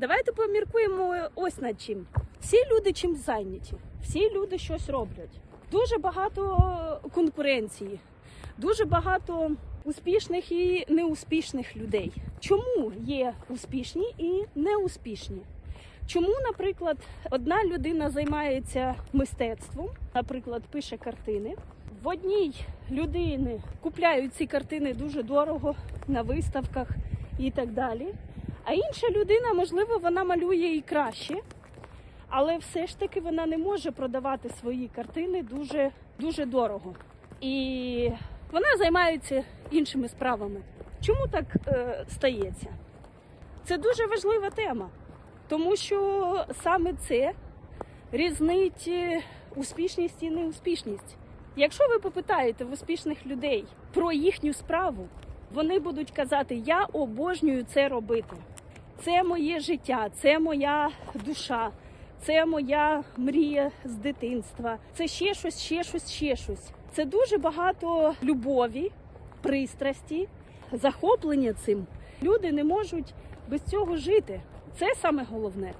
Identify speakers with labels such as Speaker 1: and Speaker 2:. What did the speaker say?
Speaker 1: Давайте поміркуємо ось над чим. Всі люди чим зайняті, всі люди щось роблять. Дуже багато конкуренції, дуже багато успішних і неуспішних людей. Чому є успішні і неуспішні? Чому, наприклад, одна людина займається мистецтвом, наприклад, пише картини. В одній людини купляють ці картини дуже дорого на виставках і так далі. А інша людина, можливо, вона малює і краще, але все ж таки вона не може продавати свої картини дуже, дуже дорого. І вона займається іншими справами. Чому так е, стається? Це дуже важлива тема, тому що саме це різнить е, успішність і неуспішність. Якщо ви попитаєте в успішних людей про їхню справу, вони будуть казати: Я обожнюю це робити. Це моє життя, це моя душа, це моя мрія з дитинства. Це ще щось, ще щось, ще щось. Це дуже багато любові, пристрасті, захоплення цим. Люди не можуть без цього жити. Це саме головне.